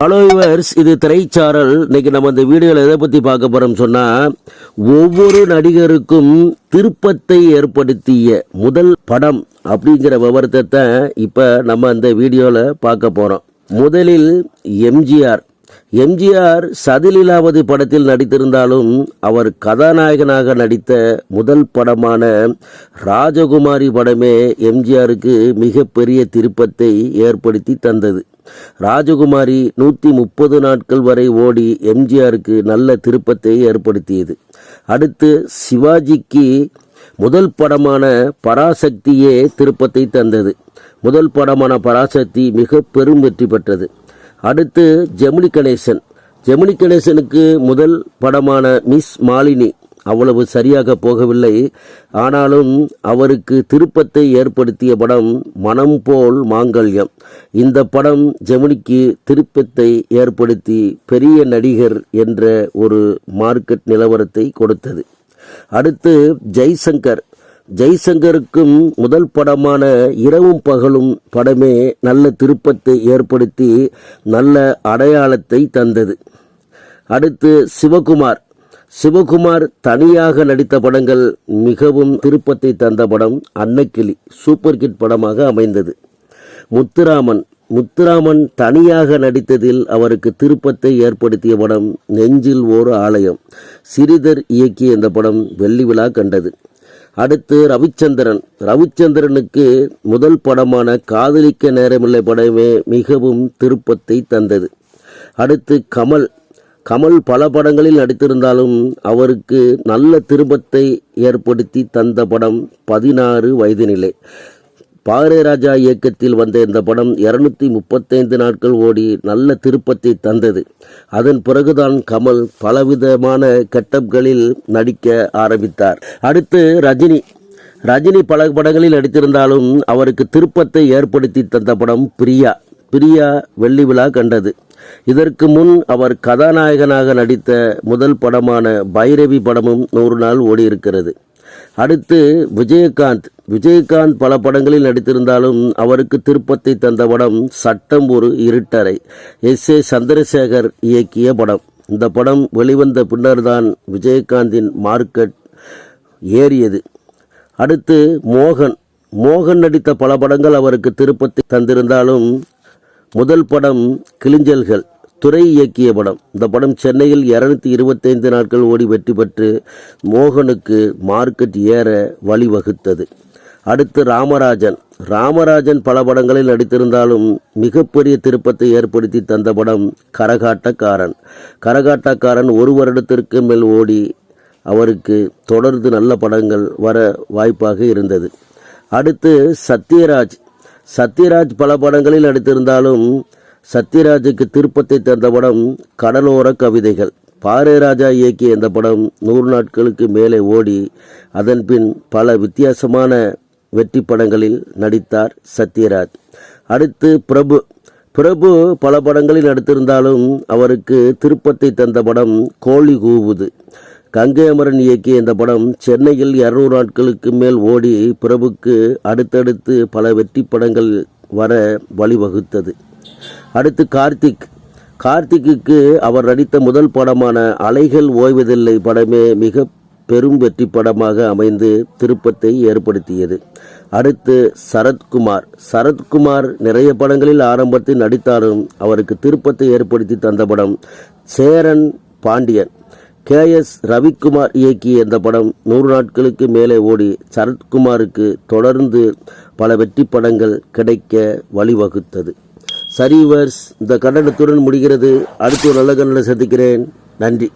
Hello yours இது திரைச்சாரல். இன்னைக்கு நம்ம இந்த வீடியோவில் எதை பற்றி பார்க்க போகிறோம் சொன்னால் ஒவ்வொரு நடிகருக்கும் திருப்பத்தை ஏற்படுத்திய முதல் படம் அப்படிங்கிற விவரத்தை தான் இப்போ நம்ம அந்த வீடியோவில் பார்க்க போகிறோம் முதலில் எம்ஜிஆர். எம்ஜிஆர் சதிலீலாவதி படத்தில் நடித்திருந்தாலும் அவர் கதாநாயகனாக நடித்த முதல் படமான ராஜகுமாரி படமே எம்ஜிஆருக்கு மிகப்பெரிய திருப்பத்தை ஏற்படுத்தி தந்தது. ராஜகுமாரி நூற்றி முப்பது நாட்கள் வரை ஓடி எம்ஜிஆருக்கு நல்ல திருப்பத்தை ஏற்படுத்தியது. அடுத்து சிவாஜிக்கு முதல் படமான பராசக்தியே திருப்பத்தை தந்தது. முதல் படமான பராசக்தி மிக பெரும் வெற்றி பெற்றது. அடுத்து ஜெமினி கணேசன். ஜெமினி கணேசனுக்கு முதல் படமான மிஸ் மாலினி அவ்வளவு சரியாக போகவில்லை. ஆனாலும் அவருக்கு திருப்பத்தை ஏற்படுத்திய படம் மனம் போல் மாங்கல்யம். இந்த படம் ஜெமினிக்கு திருப்பத்தை ஏற்படுத்தி பெரிய நடிகர் என்ற ஒரு மார்க்கெட் நிலவரத்தை கொடுத்தது. அடுத்து ஜெய்சங்கர். ஜெய்சங்கருக்கும் முதல் படமான இரவும் பகலும் படமே நல்ல திருப்பத்தை ஏற்படுத்தி நல்ல அடையாளத்தை தந்தது. அடுத்து சிவகுமார். சிவகுமார் தனியாக நடித்த படங்கள் மிகவும் திருப்பத்தை தந்த படம் அன்னக்கிளி சூப்பர் ஹிட் படமாக அமைந்தது. முத்துராமன் முத்துராமன் தனியாக நடித்ததில் அவருக்கு திருப்பத்தை ஏற்படுத்திய படம் நெஞ்சில் ஓர் ஆலயம். சிறிதர் இயக்கிய இந்த படம் வெள்ளி விழா கண்டது. அடுத்து ரவிச்சந்திரன். ரவிச்சந்திரனுக்கு முதல் படமான காதலிக்க நேரமில்லை படமே மிகவும் திருப்பத்தை தந்தது. அடுத்து கமல் கமல் பல படங்களில் நடித்திருந்தாலும் அவருக்கு நல்ல திருப்பத்தை ஏற்படுத்தி தந்த படம் பதினாறு வயது நிலை. பாரேராஜா இயக்கத்தில் வந்த இந்த படம் இருநூத்தி முப்பத்தைந்து நாட்கள் ஓடி நல்ல திருப்பத்தை தந்தது. அதன் பிறகுதான் கமல் பலவிதமான கெட்டப்களில் நடிக்க ஆரம்பித்தார். அடுத்து ரஜினி. ரஜினி பல படங்களில் நடித்திருந்தாலும் அவருக்கு திருப்பத்தை ஏற்படுத்தி தந்த படம் பிரியா. பிரியா வெள்ளி விழா கண்டது. இதற்கு முன் அவர் கதாநாயகனாக நடித்த முதல் படமான பைரவி படமும் நூறு நாள் ஓடியிருக்கிறது. அடுத்து விஜயகாந்த். விஜயகாந்த் பல படங்களில் நடித்திருந்தாலும் அவருக்கு திருப்பத்தை தந்த படம் சட்டம் ஒரு இருட்டறை. எஸ் ஏ சந்திரசேகர் இயக்கிய படம். இந்த படம் வெளிவந்த பின்னர்தான் விஜயகாந்தின் மார்க்கெட் ஏறியது. அடுத்து மோகன். மோகன் நடித்த பல படங்கள் அவருக்கு திருப்பத்தை தந்திருந்தாலும் முதல் படம் கிளிஞ்சல்கள் துறை இயக்கிய படம். இந்த படம் சென்னையில் இரநூத்தி இருபத்தைந்து நாட்கள் ஓடி வெற்றி பெற்று மோகனுக்கு மார்க்கெட் ஏற வழிவகுத்தது. அடுத்து ராமராஜன். ராமராஜன் பல படங்களில் நடித்திருந்தாலும் மிகப்பெரிய திருப்பத்தை ஏற்படுத்தி தந்த படம் கரகாட்டக்காரன். கரகாட்டக்காரன் ஒரு வருடத்திற்கு மேல் ஓடி அவருக்கு தொடர்ந்து நல்ல படங்கள் வர வாய்ப்பாக இருந்தது. அடுத்து சத்யராஜ். சத்யராஜ் பல படங்களில் நடித்திருந்தாலும் சத்யராஜுக்கு திருப்பத்தை தந்த படம் கடலோர கவிதைகள். பாரதிராஜா இயக்கிய இந்த படம் நூறு நாட்களுக்கு மேலே ஓடி அதன் பின் பல வித்தியாசமான வெற்றி படங்களில் நடித்தார் சத்யராஜ். அடுத்து பிரபு. பிரபு பல படங்களில் நடித்திருந்தாலும் அவருக்கு திருப்பத்தை தந்த படம் கோழி கூவுது. கங்கை அமரன் இயக்கிய இந்த படம் சென்னையில் இருநூறு நாட்களுக்கு மேல் ஓடி பிரபுக்கு அடுத்தடுத்து பல வெற்றி படங்கள் வர வழிவகுத்தது. அடுத்து கார்த்திக். கார்த்திக்குக்கு அவர் நடித்த முதல் படமான அலைகள் ஓய்வதில்லை படமே மிக பெரும் வெற்றி படமாக அமைந்து திருப்பத்தை ஏற்படுத்தியது. அடுத்து சரத்குமார். சரத்குமார் நிறைய படங்களில் ஆரம்பத்தில் நடித்தாலும் அவருக்கு திருப்பத்தை ஏற்படுத்தி தந்த படம் சேரன் பாண்டியன். கே எஸ் ரவிக்குமார் இயக்கிய இந்த படம் நூறு நாட்களுக்கு மேலே ஓடி சரத்குமாருக்கு தொடர்ந்து பல வெற்றி படங்கள் கிடைக்க வழிவகுத்தது. சரிவர்ஸ் இந்த கண்டனத்துடன் முடிகிறது. அடுத்து ஒரு நல்ல கண்டனை சந்திக்கிறேன். நன்றி.